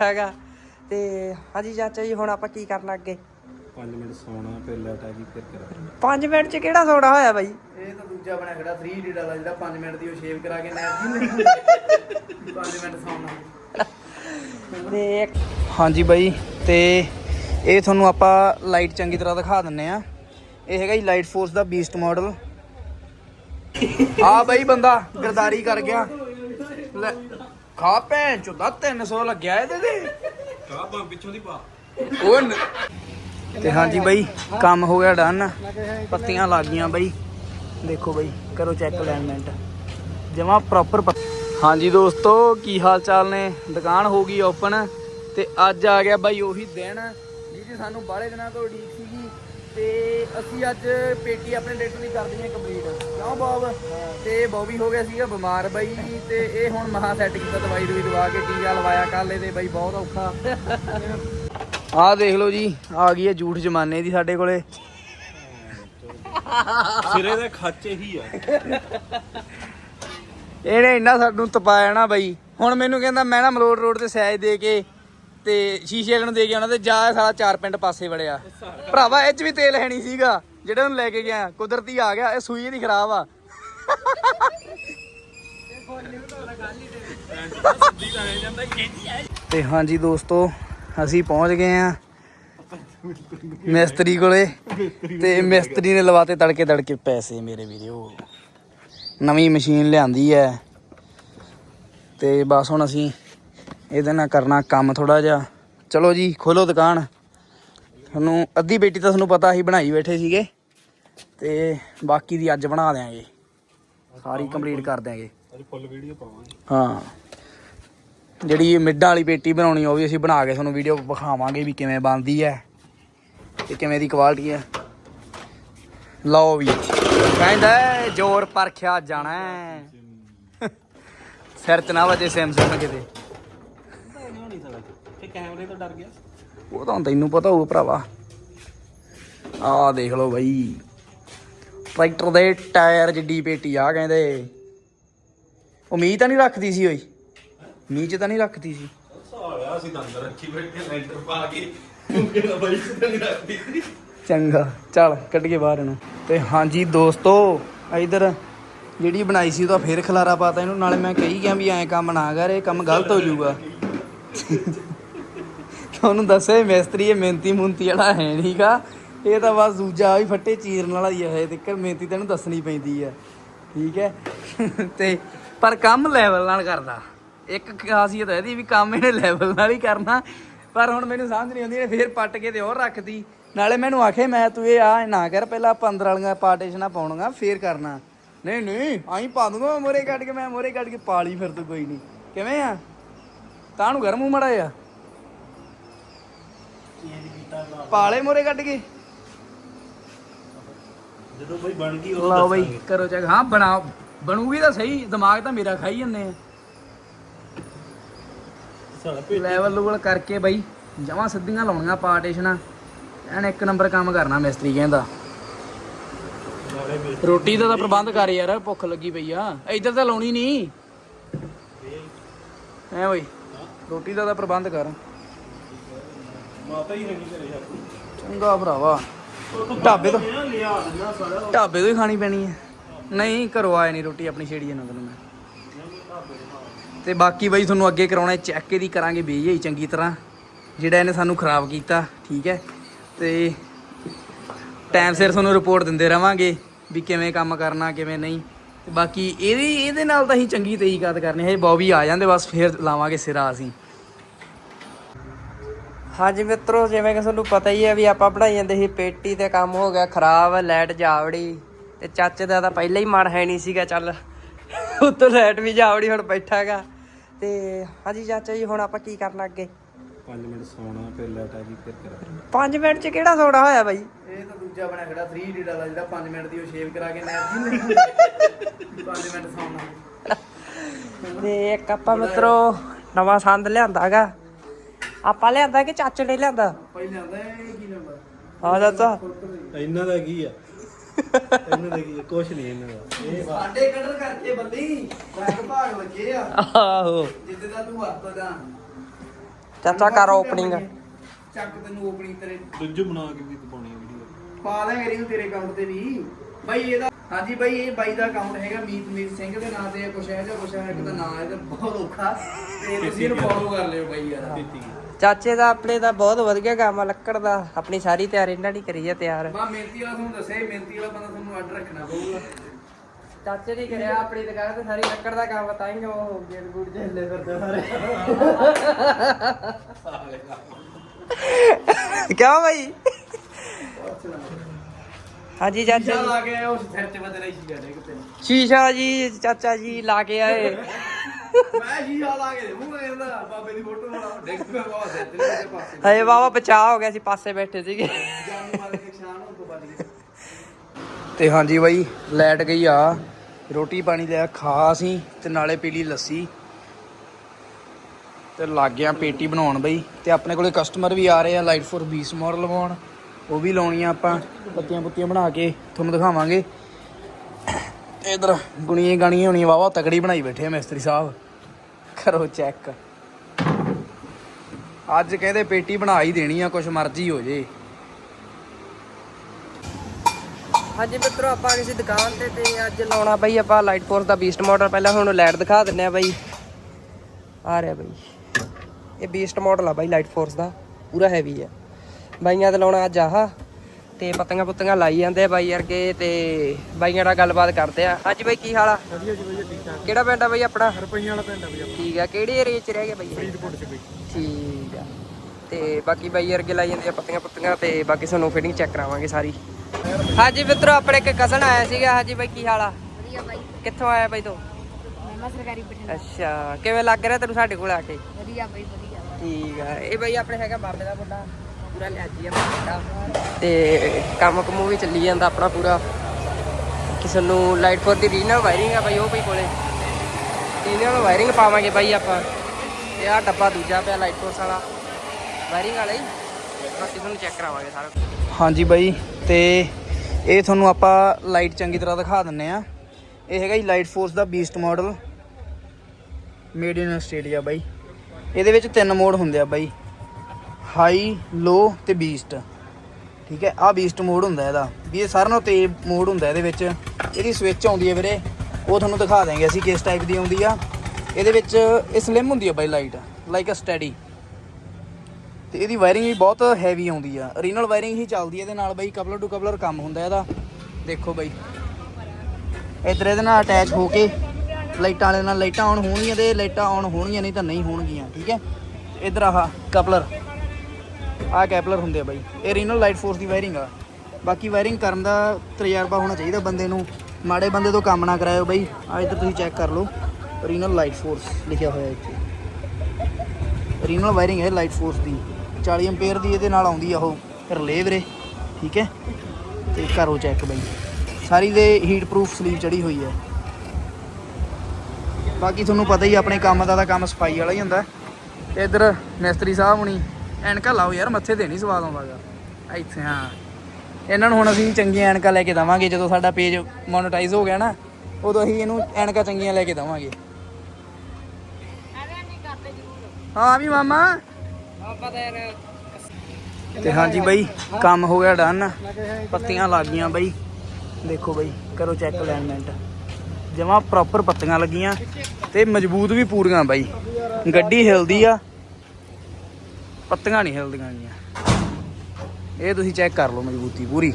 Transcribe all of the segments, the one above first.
ਹੈਗਾ। ਤੇ ਹਾਂਜੀ ਚਾਚਾ ਜੀ ਹੁਣ ਆਪਾਂ ਕੀ ਕਰਨਾ ਅੱਗੇ? 5 ਮਿੰਟ ਸੌਣਾ ਫਿਰ ਲੈਟ ਆ ਗਈ ਫਿਰ ਕਰਾਂ 5 ਮਿੰਟ ਚ ਕਿਹੜਾ ਸੋਣਾ ਹੋਇਆ ਬਾਈ? ਇਹ ਤਾਂ ਦੂਜਾ ਬਣਿਆ ਖੜਾ 3D ਵਾਲਾ ਜਿਹੜਾ 5 ਮਿੰਟ ਦੀ ਉਹ ਸ਼ੇਵ ਕਰਾ ਕੇ ਨੈਪ 5 ਮਿੰਟ ਸੌਣਾ। ਤੇ ਹਾਂਜੀ ਬਾਈ ਤੇ ਇਹ ਤੁਹਾਨੂੰ ਆਪਾਂ ਲਾਈਟ ਚੰਗੀ ਤਰ੍ਹਾਂ ਦਿਖਾ ਦਿੰਨੇ ਆ। ਇਹ ਹੈਗਾ ਜੀ ਲਾਈਟ ਫੋਰਸ ਦਾ ਬੀਸਟ ਮਾਡਲ ਆ ਬਾਈ ਬੰਦਾ ਗਰਦਾਰੀ ਕਰ ਗਿਆ। ਲੈ ਖਾ ਭੈਣ ਚੋਦਾ 300 ਲੱਗਿਆ ਇਹਦੇ ਤੇ। ਕਾ ਬਾ ਪਿੱਛੋਂ ਦੀ ਪਾ। ਉਹ ਨ- ਤੇ ਹਾਂਜੀ ਬਾਈ ਕੰਮ ਹੋ ਗਿਆ ਡਨ। ਪੱਤੀਆਂ ਲੱਗ ਗਈਆਂ ਬਾਈ। ਦੇਖੋ ਬਾਈ ਕਰੋ ਚੈੱਕ ਅਲਾਈਨਮੈਂਟ ਜਮਾ ਪ੍ਰੋਪਰ ਹਾਂਜੀ ਦੋਸਤੋ ਕੀ ਹਾਲ ਚਾਲ ਨੇ? ਦੁਕਾਨ ਹੋ ਗਈ ਓਪਨ ਤੇ ਅੱਜ ਆ ਗਿਆ ਬਾਈ ਉਹੀ ਦਿਨ। ਜਿਹਦੀ ਸਾਨੂੰ ਬਾਹਲੇ ਦਿਨਾਂ ਤੋਂ ਉਡੀਕ ਸੀਗੀ ਤੇ ਅਸੀਂ ਅੱਜ ਪੇਟੀ ਆਪਣੇ ਡਾਕਟਰ ਦੀ ਕਰ ਦਈਏ ਕੰਪਲੀਟ ਕਿਉਂ ਬੌਬ? ਤੇ ਬੌਬੀ ਹੋ ਗਿਆ ਸੀਗਾ ਬਿਮਾਰ ਬਾਈ ਤੇ ਇਹ ਹੁਣ ਮਹਾ ਸੈੱਟ ਕੀਤਾ ਦਵਾਈ ਦੂਈ ਦਵਾ ਕੇ ਟੀਕਾ ਲਵਾਇਆ ਕੱਲ ਇਹਦੇ ਬਾਈ ਬਹੁਤ ਔਖਾ। ਆਹ ਦੇਖ ਲਓ ਜੀ ਆ ਗਈ ਹੈ ਝੂਠ ਜਮਾਨੇ ਦੀ ਸਾਡੇ ਕੋਲੇ। ਸਿਰੇ ਦੇ ਖਾਚੇ ਹੀ ਆ। ਇਹਨੇ ਇੰਨਾ ਸਾਨੂੰ ਤਪਾਇਆ ਨਾ ਬਾਈ। ਹੁਣ ਮੈਨੂੰ ਕਹਿੰਦਾ ਮੈਂ ਨਾ ਮਲੋੜ ਰੋਡ ਤੇ ਸੈਜ ਦੇ ਕੇ ਤੇ ਸ਼ੀਸ਼ੇ ਵਾਲੇ ਨੂੰ ਦੇ ਕੇ ਆਉਣਾ ਤੇ ਜਾ ਸਾਲਾ ਚਾਰ ਪਿੰਡ ਪਾਸੇ ਵੜਿਆ। ਭਰਾਵਾ ਇਹ ਚ ਵੀ ਤੇਲ ਹੈ ਨਹੀਂ ਸੀਗਾ। ਜਿਹੜੇ ਉਹਨੂੰ ਲੈ ਕੇ ਗਿਆ, ਕੁਦਰਤੀ ਆ ਗਿਆ, ਇਹ ਸੂਈ ਦੀ ਖਰਾਬ ਆ। ਤੇ ਹਾਂਜੀ ਦੋਸਤੋ, ਅਸੀਂ ਪਹੁੰਚ ਗਏ ਆ ਮਿਸਤਰੀ ਕੋਲੇ ਤੇ ਮਿਸਤਰੀ ਨੇ ਲਵਾਤੇ ਤੜਕੇ ਤੜਕੇ ਪੈਸੇ ਮੇਰੇ ਵੀਡੀਓ ਨਵੀਂ ਮਸ਼ੀਨ ਲਿਆਂਦੀ ਹੈ। ਤੇ ਬਸ ਹੁਣ ਅਸੀਂ ਇਹਦੇ ਨਾਲ ਕਰਨਾ ਕੰਮ ਥੋੜਾ ਜਿਹਾ। ਚਲੋ ਜੀ, ਖੋਲੋ ਦੁਕਾਨ। ਤੁਹਾਨੂੰ ਅੱਧੀ ਬੇਟੀ ਤਾਂ ਤੁਹਾਨੂੰ ਪਤਾ ਸੀ ਬਣਾਈ ਬੈਠੇ ਸੀਗੇ ਤੇ ਬਾਕੀ ਦੀ ਅੱਜ ਬਣਾ ਦਿਆਂਗੇ। ਸਾਰੀ ਕੰਪਲੀਟ ਕਰ ਦਿਆਂਗੇ। ਅੱਜ ਫੁੱਲ ਵੀਡੀਓ ਪਾਵਾਂਗੇ। ਹਾਂ। ਜਿਹੜੀ ਇਹ ਮਿੱਡਾਂ ਵਾਲੀ ਪੇਟੀ ਬਣਾਉਣੀ ਉਹ ਵੀ ਅਸੀਂ ਬਣਾ ਕੇ ਤੁਹਾਨੂੰ ਵੀਡੀਓ ਵਿਖਾਵਾਂਗੇ ਵੀ ਕਿਵੇਂ ਬਣਦੀ ਹੈ ਤੇ ਕਿਵੇਂ ਦੀ ਕੁਆਲਿਟੀ ਹੈ। ਲਓ ਵੀ। ਕਹਿੰਦਾ ਹੈ, ਜ਼ੋਰ ਪਰਖਿਆ ਜਾਣਾ ਹੈ। ਸਿਰ ਚ ਨਾ ਵਜੇ ਸਿਮ ਸਿਮ ਕਿਤੇ ਕੈਮਰੇ ਤੋਂ ਡਰ ਗਿਆ। ਉਹ ਤਾਂ ਤੈਨੂੰ ਪਤਾ ਹੋਊ ਭਰਾਵਾ। ਆਹ ਦੇਖ ਲਓ ਬਈ। ਟਰੈਕਟਰ ਦੇ ਟਾਇਰ ਜਿੱਡੀ ਪੇਟੀ ਆ ਕਹਿੰਦੇ। ਉਮੀਦ ਤਾਂ ਨਹੀਂ ਰੱਖਦੀ ਸੀ ਓਏ। ਉਮੀਦ ਤਾਂ ਨਹੀਂ ਰੱਖਦੀ ਸੀ। ਸਾਲਿਆ ਅਸੀਂ ਤਾਂ ਅੰਦਰ ਰੱਖੀ ਬੈਠੇ ਲੈਂਟਰ ਪਾ ਕੇ। ਕਿਉਂਕਿ ਨਾ ਬਾਈ ਸਿੱਧਾ ਨਹੀਂ ਰੱਖਦੀ ਚੰਗਾ ਚੱਲ ਕੱਢ ਕੇ ਬਾਹਰ ਇਹਨੂੰ। ਤੇ ਹਾਂਜੀ ਦੋਸਤੋ ਇਧਰ ਜਿਹੜੀ ਬਣਾਈ ਸੀ ਉਹਦਾ ਫੇਰ ਖਲਾਰਾ ਪਾਤਾ ਇਹਨੂੰ। ਨਾਲੇ ਮੈਂ ਕਹੀ ਗਿਆ ਵੀ ਐਂ ਕੰਮ ਨਾ ਕਰ ਇਹ ਕੰਮ ਗਲਤ ਹੋ ਜਾਊਗਾ। ਤੁਹਾਨੂੰ ਦੱਸੇ ਮਿਸਤਰੀ ਇਹ ਮਿਹਨਤੀ ਮੁੰਤੀ ਵਾਲਾ ਹੈ ਨਹੀਂਗਾ ਇਹ ਤਾਂ ਬਸ ਦੂਜਾ ਵੀ ਫੱਟੇ ਚੀਰਨ ਵਾਲਾ ਹੀ ਹੈ ਤੇ ਮਿਹਨਤੀ ਤੈਨੂੰ ਦੱਸਣੀ ਪੈਂਦੀ ਹੈ ਠੀਕ ਹੈ? ਤੇ ਪਰ ਕੰਮ ਲੈਵਲ ਨਾਲ ਕਰਦਾ। ਇੱਕ ਖਾਸੀਅਤ ਹੈ ਇਹਦੀ ਵੀ ਕੰਮ ਇਹਨੇ ਲੈਵਲ ਨਾਲ ਹੀ ਕਰਨਾ। ਪਰ ਹੁਣ ਮੈਨੂੰ ਸਮਝ ਨਹੀਂ ਆਉਂਦੀ, ਇਹਨੇ ਫੇਰ ਪੱਟ ਕੇ ਤੇ ਹੋਰ ਰੱਖਦੀ ਨਾਲੇ ਮੈਨੂੰ ਆਖੇ, ਮੈਂ ਤੂੰ ਇਹ ਆ ਨਾ ਕਰ, ਪਹਿਲਾਂ ਆਪਾਂ ਅੰਦਰ ਵਾਲੀਆਂ ਪਾਰਟੀਸ਼ਨਾਂ ਪਾਉਣੀਆਂ ਫੇਰ ਕਰਨਾ। ਨਹੀਂ ਨਹੀਂ, ਆਈ ਪਾ ਦੂੰਗਾ ਮੋਰੇ ਕੱਢ ਕੇ, ਮੈਂ ਮੋਰੇ ਕੱਢ ਕੇ ਪਾ ਲਈ ਫਿਰ ਤੂੰ ਕੋਈ ਨਹੀਂ। ਕਿਵੇਂ ਆ? ਤਾਂ ਨੂੰ ਗਰਮ ਮੜਾ ਆ ਪਾਲੇ ਮੋਰੇ ਕੱਢ ਕੇ। ਜਦੋਂ ਬਾਈ ਬਣ ਗਈ ਲਓ ਬਈ ਕਰੋ ਚੈੱਕ ਹਾਂ ਬਣਾ ਬਣੂਗੀ ਤਾਂ ਸਹੀ ਦਿਮਾਗ ਤਾਂ ਮੇਰਾ ਖਾਈ ਜੰਨੇ ਆ। ਸਾਲਾ ਭੇਜ ਲੈਵਲ ਲੂਵਲ ਕਰਕੇ ਬਈ ਜਮਾਂ ਸਿੱਧੀਆਂ ਲਾਉਣੀਆਂ ਪਾਰਟੀਸ਼ਨਾਂ ਐਨ ਇੱਕ ਨੰਬਰ ਕੰਮ ਕਰਨਾ ਮਿਸਤਰੀ ਕਹਿੰਦਾ। ਨਾਲੇ ਰੋਟੀ ਦਾ ਤਾਂ ਪ੍ਰਬੰਧ ਕਰ ਯਾਰ ਭੁੱਖ ਲੱਗੀ ਪਈ ਆ। ਇੱਧਰ ਤਾਂ ਲਾਉਣੀ ਨਹੀਂ। ਐ ਬਈ ਰੋਟੀ ਦਾ ਤਾਂ ਪ੍ਰਬੰਧ ਕਰ। ਮਾਤਾ ਹੀ ਨਹੀਂ ਕਰੇ ਆਪਣੀ ਚੰਗਾ ਭਰਾਵਾ। ਢਾਬੇ ਤੋਂ ਇਹ ਲਿਆ ਦਿੰਦਾ ਸਾਰਾ ਢਾਬੇ ਤੋਂ ਹੀ ਖਾਣੀ ਪੈਣੀ ਹੈ। ਨਹੀਂ, ਘਰੋਂ ਆਏ ਨਹੀਂ ਰੋਟੀ, ਆਪਣੀ ਛੇੜੀ ਇਹਨਾਂ ਤੈਨੂੰ ਮੈਂ। ਤੇ ਬਾਕੀ ਬਾਈ, ਤੁਹਾਨੂੰ ਅੱਗੇ ਕਰਾਉਣਾ ਚੈੱਕ ਇਹਦੀ ਕਰਾਂਗੇ ਬੀਜੀ ਚੰਗੀ ਤਰ੍ਹਾਂ। ਜਿਹੜਾ ਇਹਨੇ ਸਾਨੂੰ ਖਰਾਬ ਕੀਤਾ, ਠੀਕ ਹੈ। ਤੇ ਟਾਈਮ ਸਿਰ ਤੁਹਾਨੂੰ ਰਿਪੋਰਟ ਦਿੰਦੇ ਰਵਾਂਗੇ ਵੀ ਕਿਵੇਂ ਕੰਮ ਕਰਨਾ, ਕਿਵੇਂ ਨਹੀਂ। ਤੇ ਬਾਕੀ ਇਹਦੀ ਇਹਦੇ ਨਾਲ ਤਾਂ ਅਸੀਂ ਚੰਗੀ ਤਰੀਕਾਤ ਕਰਨੀ ਹੈ। ਬੌਬੀ ਆ ਜਾਂਦੇ, ਬਸ ਫੇਰ ਲਾਵਾਂਗੇ ਸਿਰਾ ਅਸੀਂ। ਹਾਂਜੀ ਮਿੱਤਰੋ ਜਿਵੇਂ ਕਿ ਤੁਹਾਨੂੰ ਪਤਾ ਹੀ ਹੈ ਵੀ ਆਪਾਂ ਬਣਾਈ ਜਾਂਦੇ ਸੀ ਪੇਟੀ ਤੇ ਕੰਮ ਹੋ ਗਿਆ ਖਰਾਬ ਲਾਈਟ ਜਾਵੜੀ ਤੇ ਚਾਚੇ ਦਾ ਤਾਂ ਪਹਿਲਾਂ ਹੀ ਮਨ ਹੈ ਨਹੀਂ ਸੀਗਾ ਚੱਲ ਉੱਤੋਂ ਲਾਈਟ ਵੀ ਜਾਵੜੀ ਹੁਣ ਬੈਠਾਗਾ। ਤੇ ਹਾਂਜੀ ਚਾਚਾ ਜੀ ਹੁਣ ਆਪਾਂ ਕੀ ਕਰਨਾ ਅੱਗੇ? 5 ਮਿੰਟ ਸੌਣਾ ਫਿਰ ਲੈਟ ਆ ਗਈ ਫਿਰ ਕਰਾਂ। 5 ਮਿੰਟ ਚ ਕਿਹੜਾ ਸੋਣਾ ਹੋਇਆ ਬਾਈ? ਇਹ ਤਾਂ ਦੂਜਾ ਬਣਿਆ ਖੜਾ 3D ਵਾਲਾ ਜਿਹੜਾ 5 ਮਿੰਟ ਦੀ ਉਹ ਸ਼ੇਵ ਕਰਾ ਕੇ ਨੈਪ 5 ਮਿੰਟ ਸੌਣਾ। ਤੇ ਇੱਕ ਆਪਾਂ ਮਿੱਤਰੋ ਨਵਾਂ ਸੰਦ ਲਿਆਂਦਾਗਾ। ਆਪਾਂ ਲਿਆਂਦਾ ਕਿ ਚਾਚੇ ਨੇ ਲਿਆਂਦਾ? ਪਹਿਲਾਂ ਆਂਦਾ ਇਹ ਕੀ ਨੰਬਰ ਹਾਂ ਚਾਚਾ ਇਹਨਾਂ ਦਾ ਕੀ ਆ? ਇਹਨਾਂ ਦਾ ਕੀ ਆ? ਕੁਛ ਨਹੀਂ ਇਹਨਾਂ ਦਾ। ਇਹ ਸਾਡੇ ਕਟਰ ਕਰਕੇ ਬੰਦੀ ਬੈਕ ਭਾਗ ਵੱਜੇ ਆ। ਆਹੋ। ਜਿੱਦੇ ਦਾ ਤੂੰ ਵਰਤਦਾ ਚਾਚਾ ਕਰ ਓਪਨਿੰਗ ਚੱਕ ਤੈਨੂੰ ਓਪਨਿੰਗ ਤੇਰੇ। ਦੂਜੇ ਬਣਾ ਕੇ ਵੀ ਪਾਉਣੀ ਵੀਡੀਓ। ਪਾ ਦਾਂਗੇ ਰਿੰਗ ਤੇਰੇ ਅਕਾਊਂਟ ਤੇ ਵੀ। ਬਾਈ ਇਹਦਾ ਹਾਂਜੀ ਬਾਈ ਇਹ ਬਾਈ ਦਾ ਅਕਾਊਂਟ ਹੈਗਾ ਮੀਤ ਮੀਤ ਸਿੰਘ ਦੇ ਨਾਂ ਤੇ ਕੁਛ ਹੈ ਜਾਂ ਕੁਛ ਹੈ ਇੱਕ ਦਾ ਨਾਂ ਹੈ ਤੇ ਬਹੁਤ ਔਖਾ। ਤੇ ਤੁਸੀਂ ਇਹਨੂੰ ਫੋਲੋ ਕਰ ਲਿਓ ਬਾਈ ਯਾਰ। ਦਿੱਤੀ ਚਾਚੇ ਦਾ ਆਪਣੇ ਦਾ ਬਹੁਤ ਵਧੀਆ ਕੰਮ ਆ ਲੱਕੜ ਦਾ। ਆਪਣੀ ਸਾਰੀ ਤਿਆਰੀ ਇਹਨਾਂ ਦੀ ਕਰੀ ਆ ਤਿਆਰ। ਬਾ ਮਿਹਨਤੀ ਵਾਲਾ ਤੁਹਾਨੂੰ ਦੱਸਿਆ ਸੀ, ਮਿਹਨਤੀ ਵਾਲਾ ਬੰਦਾ ਤੁਹਾਨੂੰ ਅੱਡ ਰੱਖਣਾ ਪਊਗਾ। ਚਾਚੇ ਨੇ ਕਰਿਆ ਆਪਣੀ ਦੁਕਾਨ ਤੇ ਸਾਰੀ ਲੱਕੜ ਦਾ ਕੰਮ ਤਾਂ ਹੀ ਉਹ ਹੋ ਗਿਆ ਗੁੜ ਜੱਲੇ ਫਿਰਦੇ ਸਾਰੇ। ਕਿਉਂ ਭਾਈ ਹਾਂਜੀ ਚਾਚਾ ਲਾ ਕੇ ਉਸ ਸਿਰ ਚ ਬਦਲਾ ਸ਼ੀਸ਼ਾ ਜੀ ਚਾਚਾ ਜੀ ਲਾ ਕੇ ਆਏ। ਮੈਂ ਸ਼ੀਸ਼ਾ ਲਾ ਕੇ ਮੂੰਹ ਕਹਿੰਦਾ ਬਾਬੇ ਦੀ ਫੋਟੋ ਬਣਾ ਡਿੱਗ ਪਿਆ ਬਾਬਾ ਸਿਰ ਤੇ ਪਾਸੇ ਹਏ ਬਾਬਾ ਬਚਾਅ ਹੋ ਗਿਆ ਸੀ, ਪਾਸੇ ਬੈਠੇ ਸੀਗੇ। ਜਾਨ ਮਾਰ ਕੇ ਸ਼ਾਨ ਹੋਣ ਤੋਂ ਬਚ ਗਏ ਤੇ ਹਾਂਜੀ ਬਾਈ ਲਾਈਟ ਗਈ ਆ। ਰੋਟੀ ਪਾਣੀ ਲਿਆ, ਖਾ ਅਸੀਂ ਤੇ ਨਾਲੇ ਪੀ ਲਈ ਲੱਸੀ। ਤੇ ਲੱਗ ਗਿਆ ਪੇਟੀ ਬਣਾਉਣ ਬਈ। ਤੇ ਆਪਣੇ ਕੋਲੇ ਕਸਟਮਰ ਵੀ ਆ ਰਹੇ ਆ ਲਾਈਟ ਫੋਰ 20 ਮੋਰ ਲਵਾਉਣ। ਉਹ ਵੀ ਲਾਉਣੀਆਂ ਆਪਾਂ ਪੱਤੀਆਂ ਪੁੱਤੀਆਂ ਬਣਾ ਕੇ ਤੁਹਾਨੂੰ ਦਿਖਾਵਾਂਗੇ। ਇਧਰ ਗੁਣੀਆਂ ਗਾਣੀਆਂ ਹੋਣੀਆਂ ਵਾਵਾ ਤਕੜੀ ਬਣਾਈ ਬੈਠੇ ਆ ਮਿਸਤਰੀ ਸਾਹਿਬ। ਕਰੋ ਚੈੱਕ। ਅੱਜ ਕਹਿੰਦੇ ਪੇਟੀ ਬਣਾ ਹੀ ਦੇਣੀ ਆ, ਕੁਛ ਮਰਜ਼ੀ ਹੋ ਜੇ। ਹਾਂਜੀ ਮਿੱਤਰੋ, ਆਪਾਂ ਕਿਸੇ ਦੁਕਾਨ ਤੇ ਤੇ ਅੱਜ ਲਾਉਣਾ ਬਈ ਆਪਾਂ ਲਾਈਟ ਫੋਰਸ ਦਾ ਬੀਸਟ ਮਾਡਲ ਪਹਿਲਾਂ ਤੁਹਾਨੂੰ ਲਾਈਟ ਦਿਖਾ ਦਿੰਨੇ ਆ ਬਈ। ਆ ਰਿਹਾ ਬਈ। ਇਹ ਬੀਸਟ ਮਾਡਲ ਆ ਬਈ ਲਾਈਟ ਫੋਰਸ ਦਾ। ਪੂਰਾ ਹੈਵੀ ਆ। ਬਾਈਆਂ ਤੇ ਲਾਉਣਾ ਅੱਜ ਆਹਾ। ਤੇ ਪੱਤੀਆਂ ਪੁੱਤੀਆਂ ਲਾਈ ਜਾਂਦੇ ਆ ਬਾਈ ਵਰਗੇ ਤੇ ਬਾਈਆਂ ਨਾਲ ਗੱਲਬਾਤ ਕਰਦੇ ਆ। ਹਾਂਜੀ ਬਾਈ ਕੀ ਹਾਲ ਆ? ਵਧੀਆ ਜੀ ਵਧੀਆ ਠੀਕ ਠਾਕ। ਕਿਹੜਾ ਪਿੰਡ ਆ ਬਈ ਆਪਣਾ? ਰੁਪਈਆਂ ਵਾਲਾ ਪਿੰਡ ਆ ਬਈ ਠੀਕ ਆ ਕਿਹੜੀ ਏਰੀਆ ਚ ਰਹਿ ਗਿਆ ਬਈ? ਫਰੀਦਕੋਟ ਚ ਬਈ। ਠੀਕ ਆ। ਤੇ ਬਾਕੀ ਬਾਈ ਵਰਗੇ ਲਾਈ ਜਾਂਦੇ ਆ ਪੱਤੀਆਂ ਪੁੱਤੀਆਂ ਤੇ ਬਾਕੀ ਸਾਨੂੰ ਫਿਟਿੰਗ ਚੈੱਕ ਕਰਾਵਾਂਗੇ ਸਾਰੀ। ਹਾਂਜੀ ਮਿੱਤਰੋ ਆਪਣੇ ਇੱਕ ਕਜ਼ਨ ਆਇਆ ਸੀਗਾ। ਹਾਂਜੀ ਬਾਈ ਕੀ ਹਾਲ ਆ? ਵਧੀਆ ਬਾਈ। ਕਿੱਥੋਂ ਆਇਆ ਬਾਈ ਤੂੰ? ਮਹਿਮਾ ਸਰਕਾਰੀ ਬਠਿੰਡਾ ਅੱਛਾ ਕਿਵੇਂ ਲੱਗ ਰਿਹਾ ਤੈਨੂੰ ਸਾਡੇ ਕੋਲ ਆ ਕੇ? ਵਧੀਆ ਬਾਈ ਵਧੀਆ। ਠੀਕ ਆ। ਇਹ ਬਾਈ ਆਪਣੇ ਹੈਗਾ ਬਾਬੇ ਦਾ ਮੁੰਡਾ। ਪੂਰਾ ਲਿਆਜੀ ਆ ਤੇ ਕੰਮ ਕਮੂ ਵੀ ਚੱਲੀ ਜਾਂਦਾ ਆਪਣਾ ਪੂਰਾ। ਕਿਸੇ ਨੂੰ ਲਾਈਟ ਫੋਰ ਦੀ ਰੀਨਲ ਵਾਇਰਿੰਗ ਆ ਬਾਈ, ਉਹ ਭਾਈ ਕੋਲੇ। ਰੀਨਲ ਵਾਇਰਿੰਗ ਪਾਵਾਂਗੇ ਬਾਈ ਆਪਾਂ। ਤੇ ਆਹ ਡੱਬਾ ਦੂਜਾ ਪਿਆ ਲਾਈਟ ਫੋਰਸ ਵਾਲਾ। ਵਾਇਰਿੰਗ ਵਾਲਾ ਹੀ। ਬਾਕੀ ਤੁਹਾਨੂੰ ਚੈੱਕ ਕਰਾਵਾਂਗੇ ਸਾਰਾ ਕੁਛ। ਹਾਂਜੀ ਬਾਈ, ਤੇ ਇਹ ਤੁਹਾਨੂੰ ਆਪਾਂ ਲਾਈਟ ਚੰਗੀ ਤਰ੍ਹਾਂ ਦਿਖਾ ਦਿੰਨੇ ਆ। ਇਹ ਹੈਗਾ ਜੀ light force the beast model made in Australia ਬਾਈ। ਇਹਦੇ ਵਿੱਚ ਤਿੰਨ ਮੋਡ ਹੁੰਦੇ ਆ ਬਾਈ। ਹਾਈ ਲੋ ਤੇ ਬੀਸਟ ਠੀਕ ਹੈ ਆ ਬੀਸਟ ਮੋਡ ਹੁੰਦਾ ਇਹਦਾ। ਵੀ ਇਹ ਸਾਰਿਆਂ ਨਾਲੋਂ ਤੇਜ਼ ਮੋਡ ਹੁੰਦਾ ਇਹਦੇ ਵਿੱਚ। ਇਹਦੀ ਸਵਿਚ ਆਉਂਦੀ ਹੈ ਵੀਰੇ, ਉਹ ਤੁਹਾਨੂੰ ਦਿਖਾ ਦਾਂਗੇ ਅਸੀਂ ਕਿਸ ਟਾਈਪ ਦੀ ਆਉਂਦੀ ਆ। ਇਹਦੇ ਵਿੱਚ ਇਹ ਸਲਿਮ ਹੁੰਦੀ ਆ ਬਾਈ ਲਾਈਟ ਲਾਈਕ ਅ ਸਟੈਡੀ ਤੇ ਇਹਦੀ ਵਾਇਰਿੰਗ ਵੀ ਬਹੁਤ ਹੈਵੀ ਆਉਂਦੀ ਆ। ਓਰੀਜਨਲ ਵਾਇਰਿੰਗ ਹੀ ਚੱਲਦੀ ਇਹਦੇ ਨਾਲ ਬਾਈ ਕਪਲਰ ਟੂ ਕਪਲਰ ਕੰਮ ਹੁੰਦਾ ਇਹਦਾ। ਦੇਖੋ ਬਾਈ। ਇਧਰ ਇਹਦੇ ਨਾਲ ਅਟੈਚ ਹੋ ਕੇ ਲਾਈਟਾਂ ਵਾਲੇ ਨਾਲ ਲਾਈਟਾਂ ਆਨ ਹੋਣਗੀਆਂ ਤੇ ਲਾਈਟਾਂ ਆਨ ਹੋਣਗੀਆਂ, ਨਹੀਂ ਤਾਂ ਨਹੀਂ ਹੋਣਗੀਆਂ। ਠੀਕ ਹੈ, ਇਧਰ ਆਹ ਕਪਲਰ ਆਹ ਕੈਪਲਰ ਹੁੰਦੇ ਆ ਬਾਈ। ਇਹ ਰੀਨਲ ਲਾਈਟ ਫੋਰਸ ਦੀ ਵਾਇਰਿੰਗ ਆ। ਬਾਕੀ ਵਾਇਰਿੰਗ ਕਰਨ ਦਾ ਤਜਰਬਾ ਹੋਣਾ ਚਾਹੀਦਾ ਬੰਦੇ ਨੂੰ। ਮਾੜੇ ਬੰਦੇ ਤੋਂ ਕੰਮ ਨਾ ਕਰਾਇਓ ਬਾਈ। ਆ ਇੱਧਰ ਤੁਸੀਂ ਚੈੱਕ ਕਰ ਲਓ। ਰੀਨਲ ਲਾਈਟ ਫੋਰਸ ਲਿਖਿਆ ਹੋਇਆ ਇੱਥੇ। ਰੀਨਲ ਵਾਇਰਿੰਗ ਹੈ ਲਾਈਟ ਫੋਰਸ ਦੀ। 40 ਐਂਪੀਅਰ ਦੀ ਇਹਦੇ ਨਾਲ ਆਉਂਦੀ ਆ ਉਹ ਰਿਲੇ ਵੀਰੇ। ਠੀਕ ਹੈ? ਤੇ ਕਰੋ ਚੈੱਕ ਬਾਈ। ਸਾਰੀ ਦੇ ਹੀਟ ਪ੍ਰੂਫ ਸਲੀਵ ਚੜੀ ਹੋਈ ਹੈ। ਬਾਕੀ ਤੁਹਾਨੂੰ ਪਤਾ ਹੀ ਆਪਣੇ ਕੰਮ ਦਾ ਤਾਂ ਕੰਮ ਸਫ਼ਾਈ ਵਾਲਾ ਹੀ ਹੁੰਦਾ। ਤੇ ਇੱਧਰ ਮਿਸਤਰੀ ਸਾਹਿਬ ਹੁਣੀ ਐਨਕਾਂ ਲਾਓ ਯਾਰ ਮੱਥੇ ਤੇ ਨਹੀਂ ਸਵਾਦ ਆਉਂਦਾਗਾ। ਇੱਥੇ ਹਾਂ। ਇਹਨਾਂ ਨੂੰ ਹੁਣ ਅਸੀਂ ਚੰਗੀਆਂ ਐਨਕਾਂ ਲੈ ਕੇ ਦਵਾਂਗੇ ਜਦੋਂ ਸਾਡਾ ਪੇਜ ਮੋਨੇਟਾਈਜ਼ ਹੋ ਗਿਆ ਨਾ ਉਦੋਂ ਅਸੀਂ ਇਹਨੂੰ ਐਨਕਾਂ ਚੰਗੀਆਂ ਲੈ ਕੇ ਦਵਾਂਗੇ। ਹਾਂ ਵੀ ਮਾਮਾ। ਤੇ ਹਾਂਜੀ ਬਾਈ ਕੰਮ ਹੋ ਗਿਆ ਡਨ ਪੱਤੀਆਂ ਲੱਗ ਗਈਆਂ ਬਾਈ। ਦੇਖੋ ਬਾਈ ਕਰੋ ਚੈੱਕ ਅਲਾਈਨਮੈਂਟ ਜਮਾ ਪ੍ਰੋਪਰ ਪੱਤੀਆਂ ਲੱਗੀਆਂ ਤੇ ਮਜ਼ਬੂਤ ਵੀ ਪੂਰੀਆਂ ਬਾਈ। ਗੱਡੀ ਹਿਲਦੀ ਆ। ਪੱਤੀਆਂ ਨਹੀਂ ਹਿਲਦੀਆਂ ਗੀਆਂ। ਇਹ ਤੁਸੀਂ ਚੈੱਕ ਕਰ ਲਓ ਮਜ਼ਬੂਤੀ ਪੂਰੀ।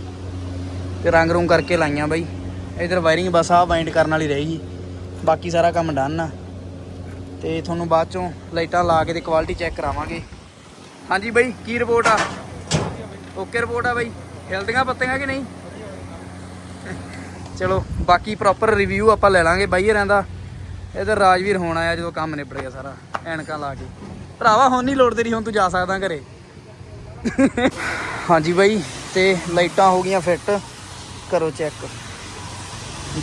ਤੇ ਰੰਗ ਰੂੰਗ ਕਰਕੇ ਲਾਈਆਂ ਬਾਈ। ਇਧਰ ਵਾਇਰਿੰਗ ਬਸ ਆ ਬਾਈਂਡ ਕਰਨ ਵਾਲੀ ਰਹੇਗੀ ਬਾਕੀ ਸਾਰਾ ਕੰਮ ਡਨ ਆ। ਤੇ ਤੁਹਾਨੂੰ ਬਾਅਦ ਚੋਂ ਲਾਈਟਾਂ ਲਾ ਕੇ ਤੇ ਕੁਆਲਿਟੀ ਚੈੱਕ ਕਰਾਵਾਂਗੇ। ਹਾਂਜੀ ਬਾਈ, ਕੀ ਰਿਪੋਰਟ ਆ? ਓਕੇ ਰਿਪੋਰਟ ਆ ਬਾਈ। ਹਿਲਦੀਆਂ ਪੱਤੀਆਂ ਕਿ ਨਹੀਂ? ਚਲੋ, ਬਾਕੀ ਪ੍ਰੋਪਰ ਰਿਵਿਊ ਆਪਾਂ ਲੈ ਲਾਂਗੇ ਬਾਈ ਹਰਾਂ ਦਾ। ਇਧਰ ਰਾਜਵੀਰ ਹੋਣ ਆਇਆ ਜਦੋਂ ਕੰਮ ਨਿਬੜ ਗਿਆ ਸਾਰਾ, ਐਨਕਾਂ ਲਾ ਕੇ। ਭਰਾਵਾ, ਹੁਣ ਨਹੀਂ ਲੋੜ ਤੇਰੀ ਹੁਣ ਤੂੰ ਜਾ ਸਕਦਾ ਘਰੇ। ਹਾਂਜੀ ਬਾਈ, ਤੇ ਲਾਈਟਾਂ ਹੋ ਗਈਆਂ ਫਿੱਟ। ਕਰੋ ਚੈੱਕ।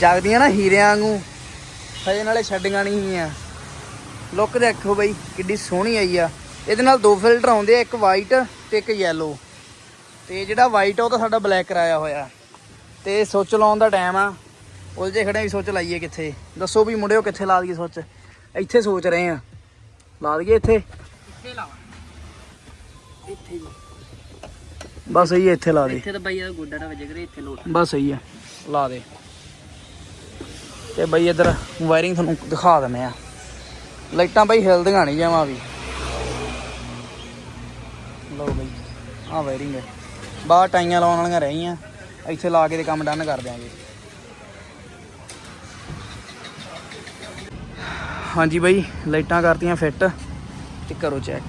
ਜਾਗਦੀਆਂ ਨਾ ਹੀਰਿਆਂ ਵਾਂਗੂ। ਹਜੇ ਨਾਲੇ ਛੱਡੀਆਂ ਨਹੀਂ ਗਈਆਂ ਲੁੱਕ ਦੇਖੋ ਬਾਈ, ਕਿੱਡੀ ਸੋਹਣੀ ਆਈ ਆ। ਇਹਦੇ ਨਾਲ ਦੋ ਫਿਲਟਰ ਆਉਂਦੇ ਆ, ਇੱਕ ਵਾਈਟ ਤੇ ਇੱਕ ਯੈਲੋ ਤੇ ਜਿਹੜਾ ਵਾਈਟ ਆ, ਉਹ ਤਾਂ ਸਾਡਾ ਬਲੈਕ ਕਰਾਇਆ ਹੋਇਆ। ਤੇ ਸੁੱਚ ਲਾਉਣ ਦਾ ਟਾਈਮ ਆ। ਉਲਝੇ ਖੜੇ ਵੀ ਸੁੱਚ ਲਾਈਏ ਕਿੱਥੇ? ਦੱਸੋ ਵੀ ਮੁੰਡਿਓ ਕਿੱਥੇ ਲਾ ਦਈਏ ਸੁੱਚ? ਇੱਥੇ ਸੋਚ ਰਹੇ ਆ। ਲਾ ਦਈਏ ਇੱਥੇ। ਇੱਥੇ ਜੀ ਬਸ ਸਹੀ ਇੱਥੇ ਲਾ ਦੇ। ਇੱਥੇ ਤਾਂ ਬਾਈ ਇਹਦਾ ਗੋਡਾ ਨਾ ਵਜੇ ਕਰੇ ਇੱਥੇ ਲੋਟ। ਬਸ ਸਹੀ ਹੈ ਲਾ ਦੇ। ਤੇ ਬਈ ਇੱਧਰ ਵਾਇਰਿੰਗ ਤੁਹਾਨੂੰ ਦਿਖਾ ਦਿੰਦੇ ਆ। ਲਾਈਟਾਂ ਬਈ ਹਿਲਦੀਆਂ ਨਹੀਂ ਜਾਵਾਂ ਵੀ। ਲਓ ਬਈ ਆਹ ਵਾਇਰਿੰਗ ਹੈ ਬਾਹਰ ਟਾਈਆਂ ਲਾਉਣ ਵਾਲੀਆਂ ਰਹੀਆਂ। ਇੱਥੇ ਲਾ ਕੇ ਤੇ ਕੰਮ ਡਨ ਕਰ ਦਿਆਂਗੇ। ਹਾਂਜੀ ਬਾਈ, ਲਾਈਟਾਂ ਕਰਤੀਆਂ ਫਿੱਟ ਤੇ ਕਰੋ ਚੈੱਕ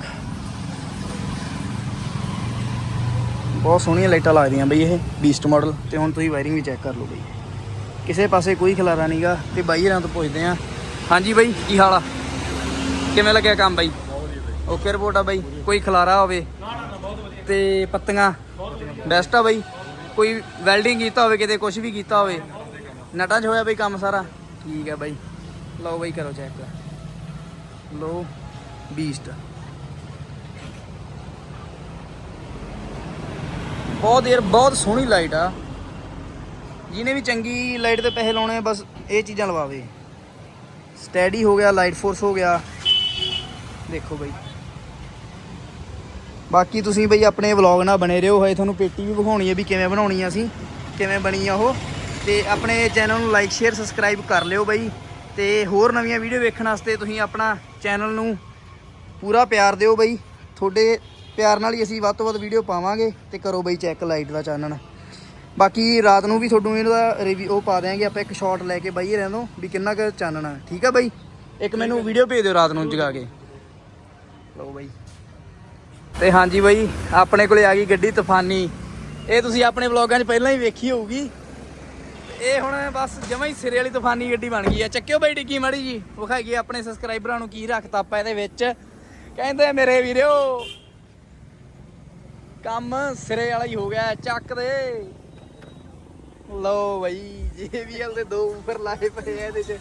ਬਹੁਤ ਸੋਹਣੀਆਂ ਲਾਈਟਾਂ ਲੱਗਦੀਆਂ ਬਈ ਇਹ ਬੀਸਟ ਮਾਡਲ ਤੇ ਹੁਣ ਤੁਸੀਂ ਵਾਇਰਿੰਗ ਵੀ ਚੈੱਕ ਕਰ ਲਓ ਬਈ। ਕਿਸੇ ਪਾਸੇ ਕੋਈ ਖਲਾਰਾ ਨਹੀਂਗਾ ਤੇ ਬਾਈ ਹਰਾਂ ਤੋਂ ਪੁੱਛਦੇ ਆ ਹਾਂਜੀ ਬਾਈ, ਕੀ ਹਾਲ ਆ? ਕਿਵੇਂ ਲੱਗਿਆ ਕੰਮ ਬਾਈ? ਓਕੇ ਰਿਪੋਰਟ ਆ ਬਾਈ, ਕੋਈ ਖਲਾਰਾ ਹੋਵੇ ਤੇ ਪੱਤੀਆਂ? ਬੈਸਟ ਆ ਬਾਈ। ਕੋਈ ਵੈਲਡਿੰਗ ਕੀਤਾ ਹੋਵੇ, ਕਿਤੇ ਕੁਝ ਵੀ ਕੀਤਾ ਹੋਵੇ। ਨਟਾਂ 'ਚ ਹੋਇਆ ਬਾਈ ਕੰਮ ਸਾਰਾ? ਠੀਕ ਹੈ ਬਾਈ। ਲਓ ਬਾਈ ਕਰੋ ਚੈੱਕ ਲਓ ਬੀਸਟ ਬਹੁਤ ਦੇਰ ਬਹੁਤ ਸੋਹਣੀ ਲਾਈਟ ਆ। ਜਿਹਨੇ ਵੀ ਚੰਗੀ ਲਾਈਟ ਤੇ ਪੈਸੇ ਲਾਉਣੇ ਆ ਬਸ ਇਹ ਚੀਜ਼ਾਂ ਲਵਾਵੇ। ਸਟੈਡੀ ਹੋ ਗਿਆ ਲਾਈਟ ਫੋਰਸ ਹੋ ਗਿਆ। ਦੇਖੋ ਬਈ। ਬਾਕੀ ਤੁਸੀਂ ਬਈ ਆਪਣੇ ਵਲੌਗ ਨਾਲ ਬਣੇ ਰਹੋ। ਹੋਏ ਤੁਹਾਨੂੰ ਪੇਟੀ ਵੀ ਵਿਖਾਉਣੀ ਹੈ ਵੀ ਕਿਵੇਂ ਬਣਾਉਣੀ ਆ ਅਸੀਂ, ਕਿਵੇਂ ਬਣੀ ਆ ਉਹ। ਤੇ ਆਪਣੇ ਚੈਨਲ ਨੂੰ ਲਾਈਕ ਸ਼ੇਅਰ ਸਬਸਕ੍ਰਾਈਬ ਕਰ ਲਿਓ ਬਈ। ਤੇ ਹੋਰ ਨਵੀਆਂ ਵੀਡੀਓ ਵੇਖਣ ਵਾਸਤੇ ਤੁਸੀਂ ਆਪਣਾ ਚੈਨਲ ਨੂੰ ਪੂਰਾ ਪਿਆਰ ਦਿਓ ਬਈ। ਤੁਹਾਡੇ ਪਿਆਰ ਨਾਲ ਹੀ ਅਸੀਂ ਵੱਧ ਤੋਂ ਵੱਧ ਵੀਡੀਓ ਪਾਵਾਂਗੇ ਤੇ ਕਰੋ ਬਈ ਚੈੱਕ ਲਾਈਟ ਦਾ ਚਾਨਣ। ਬਾਕੀ ਰਾਤ ਨੂੰ ਵੀ ਤੁਹਾਨੂੰ ਇਹਦਾ ਰਿਵਿਊ ਉਹ ਪਾ ਦਿਆਂਗੇ ਆਪਾਂ ਇੱਕ ਸ਼ਾਟ ਲੈ ਕੇ ਬਾਈ ਰਹਿੰਦੋ ਵੀ ਕਿੰਨਾ ਕੁ ਚਾਨਣਾ ਠੀਕ ਆ ਬਾਈ? ਇੱਕ ਮੈਨੂੰ ਵੀਡੀਓ ਭੇਜ ਦਿਓ ਰਾਤ ਨੂੰ ਜਗਾ ਕੇ। ਲਓ ਬਾਈ। ਤੇ ਹਾਂਜੀ ਬਾਈ ਆਪਣੇ ਕੋਲੇ ਆ ਗਈ ਗੱਡੀ ਤੂਫਾਨੀ। ਇਹ ਤੁਸੀਂ ਆਪਣੇ ਵਲੌਗਾਂ 'ਚ ਪਹਿਲਾਂ ਹੀ ਵੇਖੀ ਹੋਊਗੀ। ਇਹ ਹੁਣ ਬਸ ਜਮਾ ਹੀ ਸਿਰੇ ਵਾਲੀ ਤੂਫਾਨੀ ਗੱਡੀ ਬਣ ਗਈ ਆ। ਚੱਕਿਓ ਬਾਈ ਡਿੱਗੀ ਮਾੜੀ ਜੀ। ਵਿਖਾਈਏ ਆਪਣੇ ਸਬਸਕ੍ਰਾਈਬਰਾਂ ਨੂੰ ਕੀ ਰੱਖਤਾ ਆਪਾਂ ਇਹਦੇ ਵਿੱਚ। ਕਹਿੰਦੇ ਮੇਰੇ ਵੀਰੋ, ਕੰਮ ਸਿਰੇ ਵਾਲਾ ਹੀ ਹੋ ਗਿਆ, ਚੱਕ ਦੇ। ਲਓ ਬਾਈ JBL ਦੇ ਦੋ ਉੱਪਰ ਲਾਏ ਪਏ ਆ ਇਹਦੇ 'ਚ।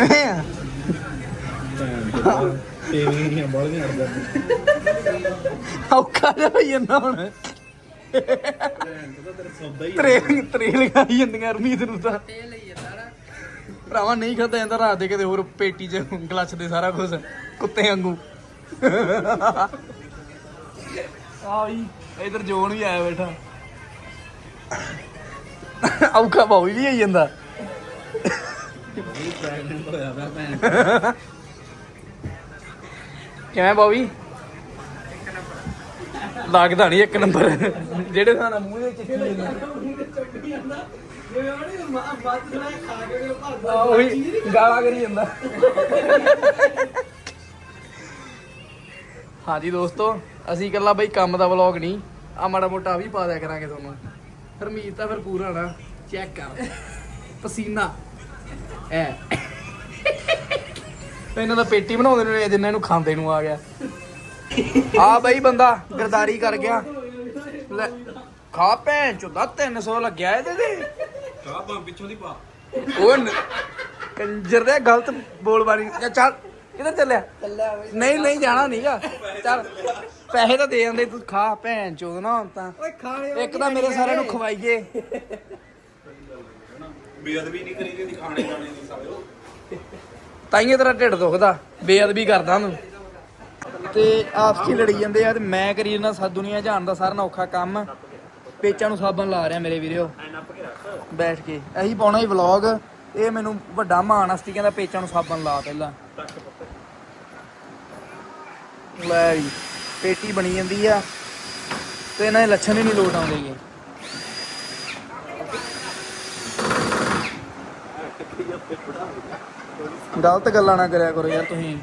ਕਿਵੇਂ ਆ ਟੀਵੀ ਦੀਆਂ ਬੋਲੀਆਂ ਅੜਦਾ ਔਖਾ ਜਿਹਾ ਹੋਈ ਜਾਂਦਾ ਹੁਣ। ਸੌਦਾ ਹੀ ਤਰੇਲ ਜਾਂਦੀਆਂ ਰਮੀਤ ਨੂੰ ਤਾਂ। ਭਰਾਵਾ ਨਹੀਂ ਖਾਦਾ ਜਾਂਦਾ, ਰਾਤ ਦੇ ਕਿਤੇ ਹੋਰ ਪੇਟੀ 'ਚ ਗਲੱਚ ਦੇ ਸਾਰਾ ਕੁਝ ਕੁੱਤੇ ਵਾਂਗੂ। ਆਈ ਇਧਰ ਜੋਨ ਵੀ ਆਇਆ ਬੈਠਾ। ਔਖਾ ਬਾਉ ਵੀ ਆਈ ਜਾਂਦਾ। ਕਿਵੇਂ ਬਾਉਈ ਲੱਗਦਾ ਨਹੀਂ ਇੱਕ ਨੰਬਰ। ਜਿਹੜੇ ਥਾਂ ਮੂੰਹ ਦੇ ਚਿੱਠੀ ਜਾਂਦਾ। ਉਹੀ ਗਾਲਾਂ ਕਰੀ ਜਾਂਦਾ। ਹਾਂਜੀ ਦੋਸਤੋ, ਅਸੀਂ ਇਕੱਲਾ ਬਈ ਕੰਮ ਦਾ ਵਲੌਗ ਨਹੀਂ ਆ ਮਾੜਾ ਮੋਟਾ ਵੀ ਪਾ ਦਿਆ ਕਰਾਂਗੇ ਤੁਹਾਨੂੰ। ਹਰਮੀਤ ਤਾਂ ਫਿਰ ਪੂਰਾ ਨਾ ਚੈੱਕ ਕਰ। ਪਸੀਨਾ। ਐ। ਇਹਨਾਂ ਦਾ ਪੇਟੀ ਬਣਾਉਂਦੇ ਨੇ ਜਿੰਨਾ ਇਹਨੂੰ ਖਾਂਦੇ ਨੂੰ ਆ ਗਿਆ। ਆ ਬਈ ਬੰਦਾ ਗਰਦਾਰੀ ਕਰ ਗਿਆ। ਲੈ ਖਾ ਭੈਣ ਚੋਦਾ 300 ਲੱਗਿਆ ਇਹਦੇ ਤੇ। ਚਾਹ ਪਾ ਪਿੱਛੋਂ ਦੀ ਪਾ। ਉਹ ਨ- ਕੰਜਰ ਦੇ ਗਲਤ ਬੋਲ ਬਾਰੀ ਚੱਲ ਕਿੱਧਰ ਚੱਲਿਆ? ਨਹੀਂ ਨਹੀਂ ਜਾਣਾ ਨਹੀਂਗਾ ਚੱਲ ਪੈਸੇ ਤਾਂ ਦੇ ਜਾਂਦੇ ਤੂੰ ਖਾ ਭੈਣ ਚੋਦ ਨਾ ਹੁਣ ਤਾਂ। ਓਏ ਖਾਣੇ ਇੱਕ ਤਾਂ ਮੇਰੇ ਸਾਰਿਆਂ ਨੂੰ ਖਵਾਈਏ। ਬੇਅਦਬੀ ਨਹੀਂ ਕਰੀ ਦੀ ਖਾਣੇ ਖਾਣੇ ਦੀ ਸਾਲਿਓ ਤਾਈਏ ਤੇਰਾ ਢਿੱਡ ਦੁਖਦਾ ਬੇਅਦਬੀ ਕਰਦਾ ਤੂੰ ਤੇ ਆਪਸ 'ਚ ਹੀ ਲੜੀ ਜਾਂਦੇ ਆ ਤੇ ਮੈਂ ਕਰੀ ਜਾਂਦਾ ਸਾ ਦੁਨੀਆ ਜਾਣ ਦਾ ਸਾਰਾ ਔਖਾ ਕੰਮ। ਪੇਚਾਂ ਨੂੰ ਸਾਬਣ ਲਾ ਰਿਹਾ ਮੇਰੇ ਵੀਰੋ। ਬੈਠ ਕੇ ਇਹੀ ਪਾਉਣਾ ਹੀ ਵਲੌਗ ਇਹ ਮੈਨੂੰ ਵੱਡਾ ਮਾਣ ਹਸਤੀ ਕਹਿੰਦਾ ਪੇਚਾਂ ਨੂੰ ਸਾਬਣ ਲਾ ਪਹਿਲਾਂ। ਲੈ ਪੇਟੀ ਬਣੀ ਜਾਂਦੀ ਆ ਤੇ ਇਹਨਾਂ ਦੇ ਲੱਛਣ ਹੀ ਨਹੀਂ ਲੋਟ ਆਉਂਦੇਗੇ ਗਲਤ ਗੱਲਾਂ ਨਾ ਕਰਿਆ ਕਰੋ ਯਾਰ ਤੁਸੀਂ।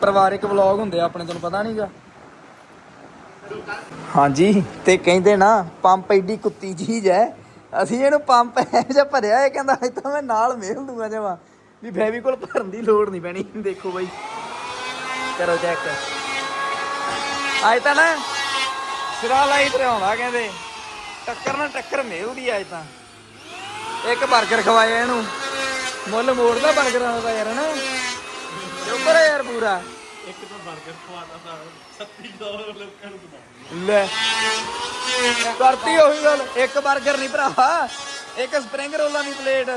ਪਰਿਵਾਰਿਕ ਵਲੌਗ ਹੁੰਦੇ ਆ ਆਪਣੇ, ਤੁਹਾਨੂੰ ਪਤਾ ਨਹੀਂਗਾ। ਹਾਂਜੀ, ਤੇ ਕਹਿੰਦੇ ਨਾ, ਪੰਪ ਐਡੀ ਕੁੱਤੀ ਚੀਜ਼ ਹੈ। ਅਸੀਂ ਇਹਨੂੰ ਪੰਪ ਐ ਜਿਹਾ ਭਰਿਆ, ਇਹ ਕਹਿੰਦਾ ਅੱਜ ਤਾਂ ਮੈਂ ਨਾਲ ਮੇਲ ਦੂੰਗਾ ਜਮਾ। ਵੀ ਫੈਵੀਕੋਲ ਭਰਨ ਦੀ ਲੋੜ ਨਹੀਂ ਪੈਣੀ, ਦੇਖੋ ਬਾਈ। ਕਰੋ ਚੈੱਕ ਅੱਜ ਤਾਂ ਨਾ, ਸਿਰਾ ਲਾਈ ਤੇ ਆਉਂਦਾ ਕਹਿੰਦੇ। ਟੱਕਰ ਨਾਲ ਟੱਕਰ ਮਿਲਦੀ ਅੱਜ ਤਾਂ। ਇੱਕ 버ਗਰ ਖਵਾਇਆ ਇਹਨੂੰ। ਮੁੱਲ ਮੋੜਦਾ ਬਰਗਰਾਂ ਦਾ ਯਾਰ ਹਨਾ? ਜੋਕਰ ਆ ਯਾਰ ਪੂਰਾ। ਇੱਕ ਤਾਂ ਬਰਗਰ ਖਵਾਤਾ ਤਾਂ 36 ਡਾਲਰ ਲੋਕਾਂ ਲੈ। ਕਰਤੀ ਉਹੀ ਗੱਲ। ਇੱਕ 버ਗਰ ਨਹੀਂ ਭਰਾਵਾ। ਇੱਕ ਸਪ੍ਰਿੰਗ ਰੋਲਾਂ ਦੀ ਪਲੇਟ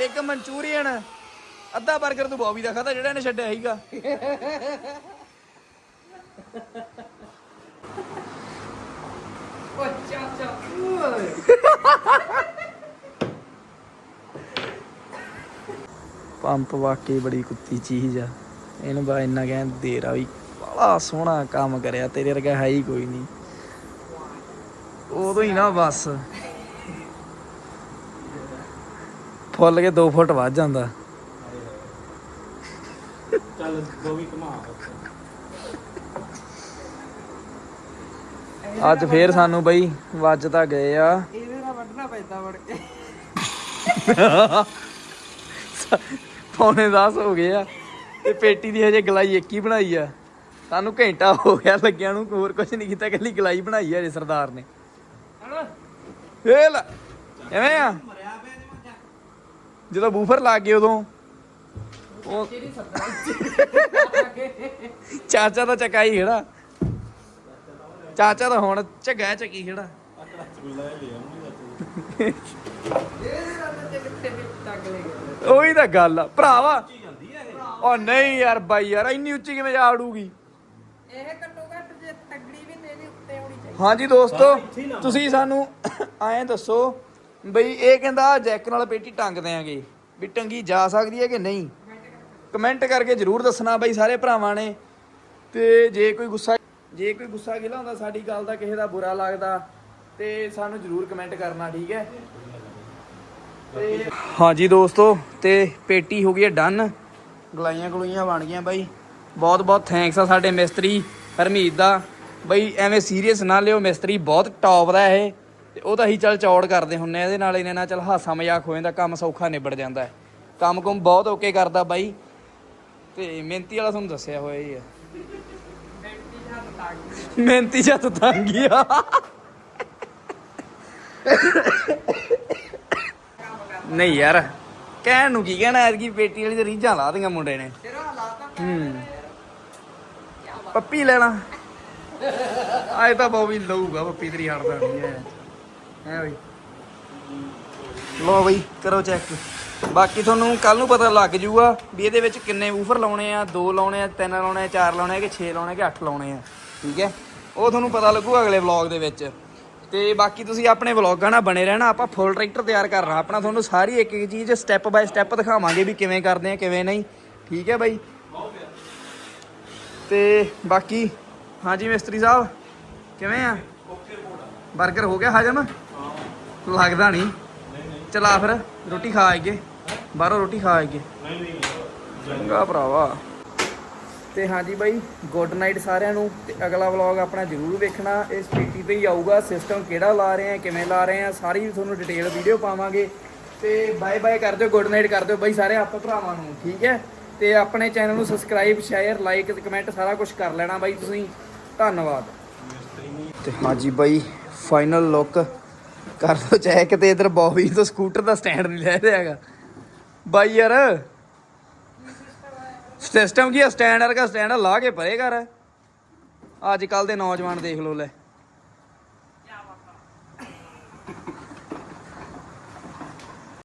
ਇੱਕ ਮਨਚੂਰੀਅਨ। ਅੱਧਾ ਬਰਗਰ ਤੂੰ ਬੌਬੀ ਦਾ ਖਾਦਾ ਜਿਹੜਾ ਇਹਨੇ ਛੱਡਿਆ ਸੀਗਾ। ਓਏ ਚਾ ਚਾ ਪੰਪ ਵਾਕਈ ਬੜੀ ਕੁੱਤੀ ਚੀਜ਼ ਆ। ਇਹਨੂੰ ਬਾ ਇੰਨਾ ਕਹਿਣ ਦੇਰਾ ਵੀ ਬੜਾ ਸੋਹਣਾ ਕੰਮ ਕਰਿਆ ਤੇਰੇ ਵਰਗਾ ਹੈ ਹੀ ਕੋਈ ਨਹੀਂ। ਉਦੋਂ ਹੀ ਨਾ ਬਸ। ਫੁੱਲ ਕੇ 2 ਫੁੱਟ ਵੱਧ ਜਾਂਦਾ। ਚੱਲ ਦੋ ਵੀ ਘਮਾ। ਅੱਜ ਫੇਰ ਸਾਨੂੰ ਬਈ ਵੱਜ ਤਾਂ ਗਏ ਆ। ਇਹਦੇ ਨਾਲ ਵੱਢਣਾ ਪੈਂਦਾ ਵੜ ਕੇ। ਪੌਣੇ 10 ਹੋ ਗਏ ਆ ਤੇ ਪੇਟੀ ਦੀ ਹਜੇ ਗਲਾਈ ਇੱਕ ਹੀ ਬਣਾਈ ਆ। ਸਾਨੂੰ ਘੰਟਾ ਹੋ ਗਿਆ ਲੱਗਿਆ ਨੂੰ, ਹੋਰ ਕੁਝ ਨਹੀਂ ਕੀਤਾ ਕੱਲੀ ਗਲਾਈ ਬਣਾਈ ਆ ਜੇ ਸਰਦਾਰ ਨੇ। ਇਹ ਲੈ ਐਵੇਂ ਆ? ਜਦੋਂ ਬੂਫਰ ਲੱਗ ਗਏ ਉਦੋਂ, ਉਹ ਚਾਚਾ ਤਾਂ ਚਕਾਈ ਖੜਾ। ਚਾਚਾ ਦਾ ਹੁਣ ਝੱਗਾ ਚੱਕੀ ਖੜਾ ਆਕੜਾ ਚੁੱਲਾ ਲੈ ਆਉਂਗੀ ਉਹੀ ਤਾਂ ਗੱਲ ਆ। ਭਰਾਵਾ। ਉਹ ਨਹੀਂ ਯਾਰ ਬਾਈ ਯਾਰ ਇੰਨੀ ਉੱਚੀ ਕਿਵੇਂ ਜਾ ਉੜੂਗੀ ਇਹ ਘੱਟੋ ਘੱਟ ਜੇ ਤਗੜੀ ਵੀ ਤੇ ਇਹਦੇ ਉੱਤੇ ਆਉਣੀ ਚਾਹੀਦੀ। ਹਾਂਜੀ ਦੋਸਤੋ ਤੁਸੀਂ ਸਾਨੂੰ ਐਂ ਦੱਸੋ ਬਈ ਇਹ ਕਹਿੰਦਾ ਜੈਕ ਨਾਲ ਪੇਟੀ ਟੰਗ ਦਿਆਂਗੇ ਵੀ ਟੰਗੀ ਜਾ ਸਕਦੀ ਹੈ ਕਿ ਨਹੀਂ? ਕਮੈਂਟ ਕਰਕੇ ਜਰੂਰ ਦੱਸਣਾ ਬਈ ਸਾਰੇ ਭਰਾਵਾਂ ਨੇ। ਤੇ ਜੇ ਕੋਈ ਗੁੱਸਾ ਜੇ ਕੋਈ ਗੁੱਸਾ ਗਿਲਾ ਹੁੰਦਾ ਸਾਡੀ ਗੱਲ ਦਾ ਕਿਸੇ ਦਾ ਬੁਰਾ ਲੱਗਦਾ ਤੇ ਸਾਨੂੰ ਜਰੂਰ ਕਮੈਂਟ ਕਰਨਾ ਠੀਕ ਹੈ? ਹਾਂਜੀ ਦੋਸਤੋ, ਤੇ ਪੇਟੀ ਹੋ ਗਈ ਹੈ ਡਨ। ਗਲਾਈਆਂ ਗਲੂਈਆਂ ਬਣ ਗਈਆਂ ਬਾਈ। ਬਹੁਤ ਬਹੁਤ ਥੈਂਕਸ ਆ ਸਾਡੇ ਮਿਸਤਰੀ ਹਰਮੀਤ ਦਾ। ਬਈ, ਐਵੇਂ ਸੀਰੀਅਸ ਨਾ ਲਿਓ, ਮਿਸਤਰੀ ਬਹੁਤ ਟੌਪ ਦਾ ਇਹ। ਤੇ ਉਹ ਤਾਂ ਅਸੀਂ ਚੱਲ ਚੌੜ ਕਰਦੇ ਹੁੰਨੇ ਆ, ਇਹਦੇ ਨਾਲ ਇਹਨੇ ਨਾਲ ਚੱਲ ਹਾਸਾ ਮਜ਼ਾਕ ਹੋ ਜਾਂਦਾ, ਕੰਮ ਸੌਖਾ ਨਿਬੜ ਜਾਂਦਾ ਹੈ। ਕੰਮ ਕੁਮ ਬਹੁਤ ਓਕੇ ਕਰਦਾ ਬਾਈ। ਤੇ ਮਿਹਨਤੀ ਵਾਲਾ ਤੁਹਾਨੂੰ ਦੱਸਿਆ ਹੋਇਆ ਹੀ ਆ। ਮਿਹਨਤੀ ਜੱਤ ਤੰਗੀ ਆ। ਨਹੀਂ ਯਾਰ ਕਹਿਣ ਨੂੰ ਕੀ ਕਹਿਣਾ ਐਤਕੀ ਪੇਟੀ ਵਾਲੀ ਤੇ ਰੀਝਾਂ ਲਾ ਦੀਆਂ ਮੁੰਡੇ ਨੇ। ਹੂੰ। ਪੱਪੀ ਲੈਣਾ। ਆਏ ਤਾਂ ਬੋਬੀ ਲਊਗਾ ਪੱਪੀ ਤੇਰੀ ਹਟਦਾ ਨਹੀਂ ਹੈ ਹੈ ਬਈ। ਲੋ ਬਈ ਕਰੋ ਚੈੱਕ ਬਾਕੀ ਤੁਹਾਨੂੰ ਕੱਲ ਨੂੰ ਪਤਾ ਲੱਗ ਜੂਗਾ ਵੀ ਇਹਦੇ ਵਿੱਚ ਕਿੰਨੇ ਵੂਫਰ ਲਾਉਣੇ ਆ ਦੋ ਲਾਉਣੇ ਆ ਤਿੰਨ ਲਾਉਣੇ ਆ ਚਾਰ ਲਾਉਣੇ ਆ ਕਿ 6 ਲਾਉਣੇ ਆ ਕਿ 8 ਲਾਉਣੇ ਆ। ਠੀਕ ਹੈ ਉਹ ਤੁਹਾਨੂੰ ਪਤਾ ਲੱਗੂਗਾ ਅਗਲੇ ਵਲੌਗ ਦੇ ਵਿੱਚ। ਤੇ ਬਾਕੀ ਤੁਸੀਂ ਆਪਣੇ ਵਲੌਗਾਂ ਨਾਲ ਬਣੇ ਰਹਿਣਾ, ਆਪਾਂ ਫੁੱਲ ਟਰੈਕਟਰ ਤਿਆਰ ਕਰਨਾ ਆਪਣਾ ਤੁਹਾਨੂੰ ਸਾਰੀ ਇੱਕ ਇੱਕ ਚੀਜ਼ ਸਟੈਪ ਬਾਏ ਸਟੈਪ ਦਿਖਾਵਾਂਗੇ ਵੀ ਕਿਵੇਂ ਕਰਦੇ ਆ, ਕਿਵੇਂ ਨਹੀਂ। ਠੀਕ ਹੈ ਬਾਈ? ਤੇ ਬਾਕੀ, ਹਾਂਜੀ ਮਿਸਤਰੀ ਸਾਹਿਬ, ਕਿਵੇਂ ਆ? 버ਗਰ ਹੋ ਗਿਆ ਹਜਮ? ਲੱਗਦਾ ਨਹੀਂ। ਚਲਾ ਫਿਰ, ਰੋਟੀ ਖਾ ਆਈਏ। ਬਾਹਰੋਂ ਰੋਟੀ ਖਾ ਆਈਏ। ਚੰਗਾ ਭਰਾਵਾ। ਤੇ ਹਾਂਜੀ ਬਾਈ ਗੁੱਡ ਨਾਈਟ ਸਾਰਿਆਂ ਨੂੰ ਤੇ ਅਗਲਾ ਵਲੌਗ ਆਪਣਾ ਜਰੂਰ ਵੇਖਣਾ ਇਸ ਪੀਟੀ ਤੇ ਹੀ ਆਊਗਾ ਸਿਸਟਮ ਕਿਹੜਾ ਲਾ ਰਹੇ ਆ, ਕਿਵੇਂ ਲਾ ਰਹੇ ਆ, ਸਾਰੀ ਤੁਹਾਨੂੰ ਡਿਟੇਲ ਵੀਡੀਓ ਪਾਵਾਂਗੇ। ਤੇ ਬਾਏ ਬਾਏ ਕਰ ਦਿਓ ਗੁੱਡ ਨਾਈਟ ਕਰ ਦਿਓ ਬਾਈ ਸਾਰੇ ਆਪਾਂ ਭਰਾਵਾਂ ਨੂੰ, ਠੀਕ ਹੈ? ਤੇ ਆਪਣੇ ਚੈਨਲ ਨੂੰ ਸਬਸਕ੍ਰਾਈਬ ਸ਼ੇਅਰ ਲਾਈਕ ਕਮੈਂਟ ਸਾਰਾ ਕੁਝ ਕਰ ਲੈਣਾ ਬਾਈ ਤੁਸੀਂ। ਧੰਨਵਾਦ। ਤੇ ਹਾਂਜੀ ਬਾਈ ਫਾਈਨਲ ਲੁੱਕ ਕਰ ਦੋ ਚੈੱਕ ਤੇ ਇਧਰ ਬੌਬੀ ਤੋਂ ਸਕੂਟਰ ਦਾ ਸਟੈਂਡ ਨਹੀਂ ਲੈ ਰਿਹਾ ਹੈਗਾ। ਬਾਈ ਯਾਰ ਸਿਸਟਮ ਕੀ ਆ? ਸਟੈਂਡ ਵਰਗਾ ਸਟੈਂਡ ਲਾ ਕੇ ਪਰੇ ਕਰ। ਅੱਜ ਕੱਲ ਦੇ ਨੌਜਵਾਨ ਦੇਖ ਲੋ ਲੈ।